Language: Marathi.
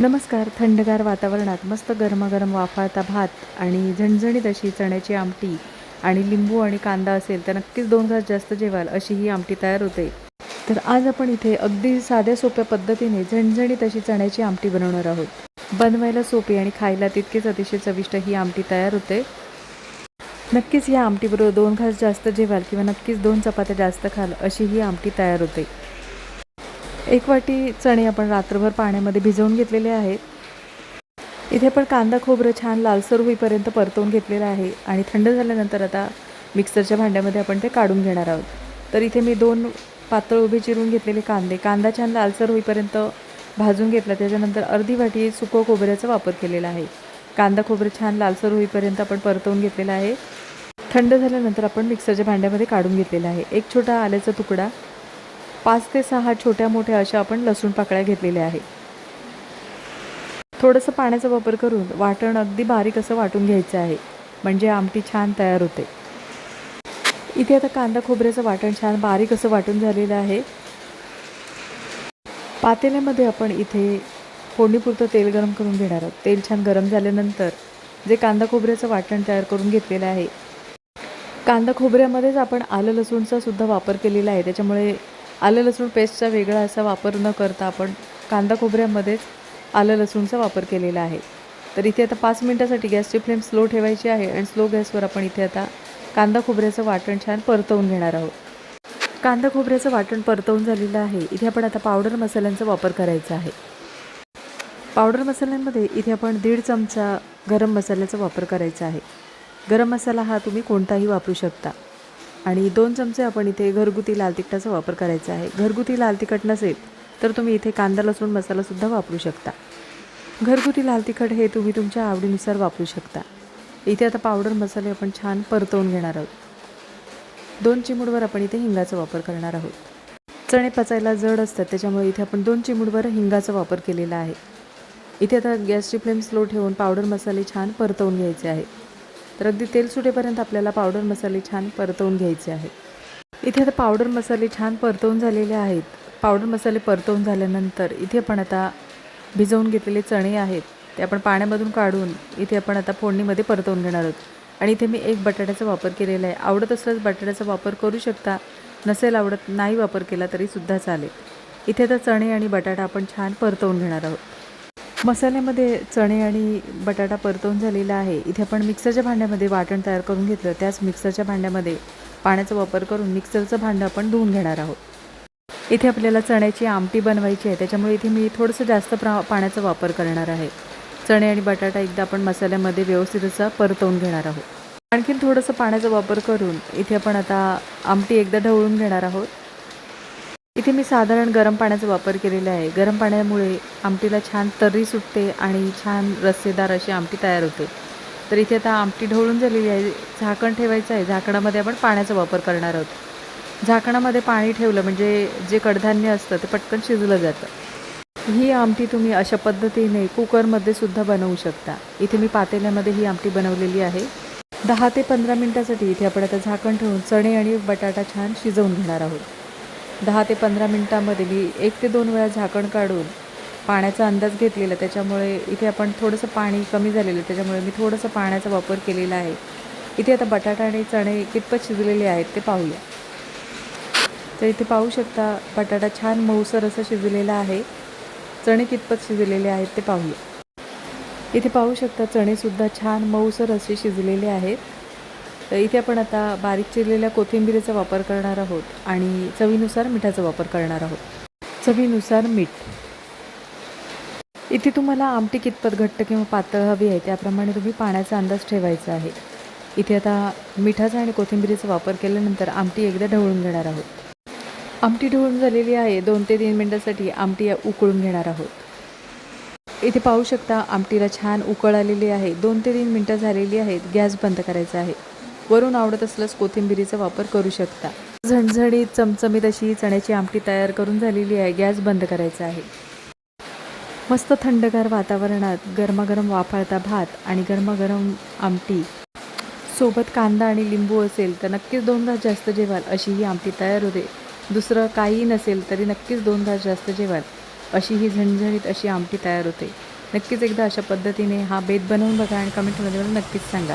नमस्कार थंडगार वातावरणात मस्त गरमागरम वाफाळता भात आणि झणझणीत अशी चण्याची आमटी आणि लिंबू आणि कांदा असेल तर नक्कीच दोन घास जास्त जेवाल अशी ही आमटी तयार होते. तर आज आपण इथे अगदी साध्या सोप्या पद्धतीने झणझणीत अशी चण्याची आमटी बनवणार आहोत. बनवायला सोपी आणि खायला तितकीच अतिशय चविष्ट ही आमटी तयार होते. नक्कीच या आमटीबरोबर दोन घास जास्त जेवाल किंवा नक्कीच दोन चपात्या जास्त खाल अशी ही आमटी तयार होते. एक वाटी चणे आपण रात्रभर पाण्यामध्ये भिजवून घेतलेले आहेत. इथे पण कांदा खोबरं छान लालसर होईपर्यंत परतवून घेतलेलं आहे आणि थंड झाल्यानंतर आता मिक्सरच्या भांड्यामध्ये आपण ते काढून घेणार आहोत. तर इथे मी दोन पातळ उभे चिरून घेतलेले कांदे. कांदा छान लालसर होईपर्यंत भाजून घेतला. त्याच्यानंतर अर्धी वाटी सुकं खोबऱ्याचा वापर केलेला आहे. कांदा खोबरं छान लालसर होईपर्यंत आपण परतवून घेतलेला आहे. थंड झाल्यानंतर आपण मिक्सरच्या भांड्यामध्ये काढून घेतलेला आहे. एक छोटा आल्याचा तुकडा पाच ते सहा छोट्या मोठ्या अशा आपण लसूण पाकळ्या घेतलेल्या आहे थोडंसं पाण्याचा वापर करून वाटण अगदी बारीक असं वाटून घ्यायचं आहे म्हणजे आमटी छान तयार होते. इथे आता कांदा खोबऱ्याचं वाटण छान बारीक असं वाटून झालेलं आहे. पातेल्यामध्ये आपण इथे फोडणीपुरतं तेल गरम करून घेणार आहोत. तेल छान गरम झाल्यानंतर जे कांदा खोबऱ्याचं वाटण तयार करून घेतलेलं आहे कांदा खोबऱ्यामध्येच आपण आलं लसूणचा सुद्धा वापर केलेला आहे. त्याच्यामुळे आलं लसूण पेस्टचा वेगळा असा वापर न करता आपण कांदा खोबऱ्यामध्येच आलं लसूणचा वापर केलेला आहे. तर इथे आता पाच मिनटासाठी गॅसची फ्लेम स्लो ठेवायची आहे आणि स्लो गॅसवर आपण इथे आता कांदा खोबऱ्याचं वाटण छान परतवून घेणार आहोत. कांदा खोबऱ्याचं वाटण परतवून झालेलं आहे. इथे आपण आता पावडर मसाल्यांचा वापर करायचा आहे. पावडर मसाल्यांमध्ये इथे आपण दीड चमचा गरम मसाल्याचा वापर करायचा आहे. गरम मसाला हा तुम्ही कोणताही वापरू शकता. आणि दोन चमचे आपण इथे घरगुती लाल तिखटाचा वापर करायचा आहे. घरगुती लाल तिखट नसेल तर तुम्ही इथे कांदा लसूण मसालासुद्धा वापरू शकता. घरगुती लाल तिखट हे तुम्ही तुमच्या आवडीनुसार वापरू शकता. इथे आता पावडर मसाले आपण छान परतवून घेणार आहोत. दोन चिमूडवर आपण इथे हिंगाचा वापर करणार आहोत. चणे पचायला जड असतात त्याच्यामुळे इथे आपण दोन चिमूडवर हिंगाचा वापर केलेला आहे. इथे आता गॅसची फ्लेम स्लो ठेवून पावडर मसाले छान परतवून घ्यायचे आहे. तर अगदी तेल सुटेपर्यंत आपल्याला पावडर मसाले छान परतवून घ्यायचे आहेत. इथे आता पावडर मसाले छान परतवून झालेले आहेत. पावडर मसाले परतवून झाल्यानंतर इथे आपण आता भिजवून घेतलेले चणे आहेत. ते आपण पाण्यामधून काढून इथे आपण आता फोडणीमध्ये परतवून घेणार आहोत. आणि इथे मी एक बटाट्याचा वापर केलेला आहे. आवडत असल्यास बटाट्याचा वापर करू शकता. नसेल आवडत नाही वापर केला तरीसुद्धा चालेल. इथे आता चणे आणि बटाटा आपण छान परतवून घेणार आहोत. मसाल्यामध्ये चणे आणि बटाटा परतवून झालेला आहे. इथे आपण मिक्सरच्या भांड्यामध्ये वाटण तयार करून घेतलं. त्याच मिक्सरच्या भांड्यामध्ये पाण्याचा वापर करून मिक्सरचं भांडं आपण धुवून घेणार आहोत. इथे आपल्याला चण्याची आमटी बनवायची आहे. त्याच्यामुळे इथे मी थोडंसं जास्त प्रा पाण्याचा वापर करणार आहे. चणे आणि बटाटा एकदा आपण मसाल्यामध्ये व्यवस्थित असा परतवून घेणार आहोत. आणखीन थोडंसं पाण्याचा वापर करून इथे आपण आता आमटी एकदा ढवळून घेणार आहोत. इथे मी साधारण गरम पाण्याचा वापर केलेला आहे. गरम पाण्यामुळे आमटीला छान तर्री सुटते आणि छान रस्सेदार अशी आमटी तयार होते. तर इथे आता आमटी ढवळून झालेली आहे. झाकण ठेवायचं आहे. झाकणामध्ये आपण पाण्याचा वापर करणार आहोत. झाकणामध्ये पाणी ठेवलं म्हणजे जे कडधान्य असतं ते पटकन शिजलं जातं. ही आमटी तुम्ही अशा पद्धतीने कुकरमध्ये सुद्धा बनवू शकता. इथे मी पातेल्यामध्ये ही आमटी बनवलेली आहे. दहा ते पंधरा मिनटासाठी इथे आपण आता झाकण ठेवून चणे आणि बटाटा छान शिजवून घेणार आहोत. दहा ते पंधरा मिनटामध्ये मी एक ते दोन वेळा झाकण काढून पाण्याचा अंदाज घेतलेला. त्याच्यामुळे इथे आपण थोडंसं पाणी कमी झालेलं त्याच्यामुळे मी थोडंसं पाण्याचा वापर केलेला आहे. इथे आता बटाटा आणि चणे कितपत शिजलेले आहेत ते पाहूया. तर इथे पाहू शकता बटाटा छान मऊसर असं शिजलेला आहे. चणे कितपत शिजलेले आहेत ते पाहूया. इथे पाहू शकता चणेसुद्धा छान मऊसर असे शिजलेले आहेत. तर इथे आपण आता बारीक चिरलेल्या कोथिंबीरीचा वापर करणार आहोत आणि चवीनुसार मिठाचा वापर करणार आहोत. चवीनुसार मीठ. इथे तुम्हाला आमटी कितपत घट्ट किंवा पातळ हवी आहे त्याप्रमाणे तुम्ही पाण्याचा अंदाज ठेवायचा आहे. इथे आता मिठाचा आणि कोथिंबीरीचा वापर केल्यानंतर आमटी एकदा ढवळून घेणार आहोत. आमटी ढवळून झालेली आहे. दोन ते तीन मिनटासाठी आमटी उकळून घेणार आहोत. इथे पाहू शकता आमटीला छान उकळ आलेली आहे. दोन ते तीन मिनटं झालेली आहेत. गॅस बंद करायचा आहे. वरून आवडत असल्यास कोथिंबिरीचा वापर करू शकता. झणझणीत चमचमीत अशी चण्याची आमटी तयार करून झालेली आहे. गॅस बंद करायचा आहे. मस्त थंडगार वातावरणात गरमागरम वाफाळता भात आणि गरमागरम आमटी सोबत कांदा आणि लिंबू असेल तर नक्कीच दोन घास जास्त जेवाल अशी ही आमटी तयार होते. दुसरं काही नसेल तरी नक्कीच दोन घास जास्त जेवाल अशी ही झणझणीत अशी आमटी तयार होते. नक्कीच एकदा अशा पद्धतीने हा बेत बनवून बघा आणि कमेंटमध्ये मला नक्कीच सांगा.